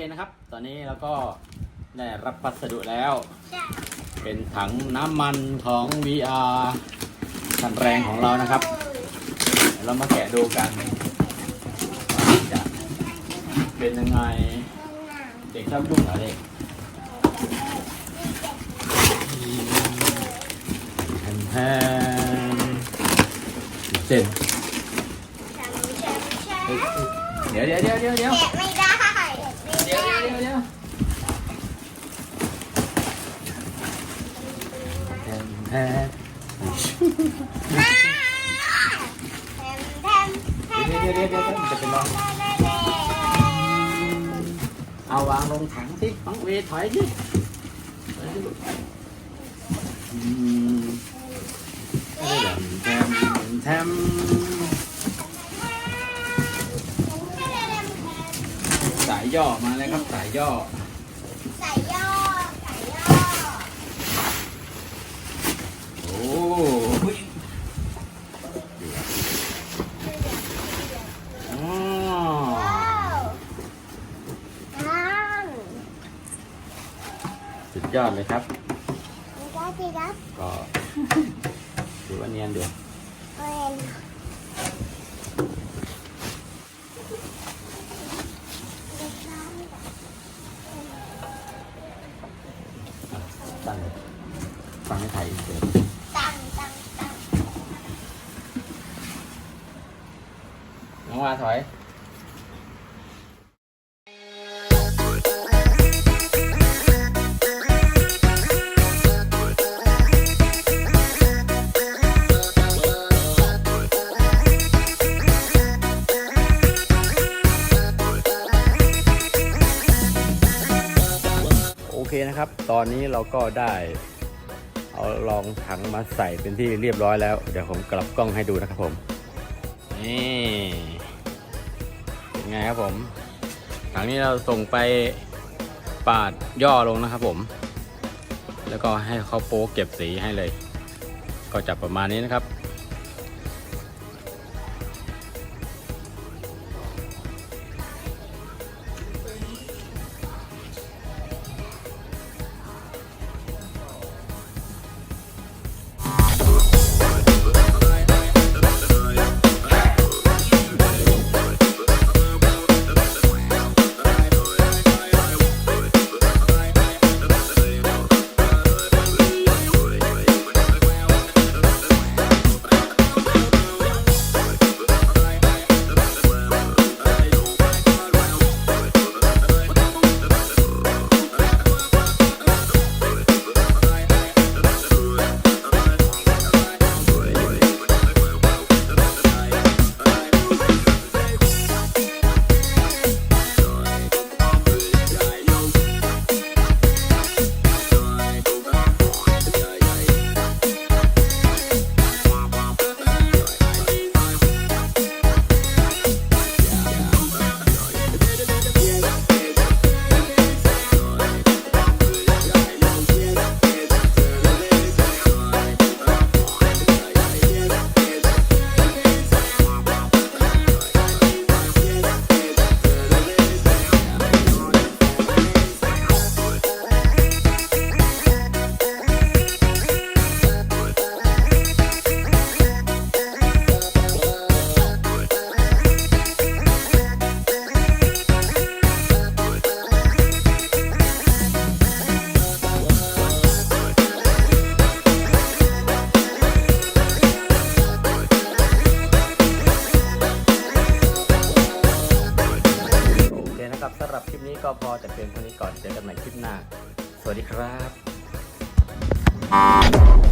นี้เราก็ได้รับพัสดุแล้ว เป็นถังน้ำมันของ VR คันแรงของเรานะครับเดี๋ยวเรามาแกะดูกันว่าจะเป็นยังไง เด็กชอบยุ่งเหรอเด็กแทนแทนเจ็ดเดี๋ยวเดี๋ยวเดี๋ยวเดี๋ยวเดี๋ยว แกะไม่ อยดิถอยดิลูกอืมแทมแทมสายย่อมาเลยครับสายย่อใส่ย่อใส่ย่อ โอ้อ๋อ ว้าวน้ำ สุดยอดเลยครับ ได้สิครับก็ถือว่าเนียนอยู่เป็นตั้งฟังให้ไทยเสร็จ ตั้งตั้งตั้ง น้อง ว่าถอยโอเคนะครับ ตอนนี้เราก็ได้ เอาลองถังมาใส่เป็นที่เรียบร้อยแล้ว เดี๋ยวผมกลับกล้องให้ดูนะครับผม นี่เป็น ไงครับผมถังนี้เราส่งไปปาดย่อลงนะครับผม แล้วก็ให้เขาโป๊เก็บสีให้เลย ก็จับประมาณนี้นะครับ ก็พอแต่เป็นเท่านี้ก่อนเจอกันใหม่คลิปหน้า สวัสดีครับ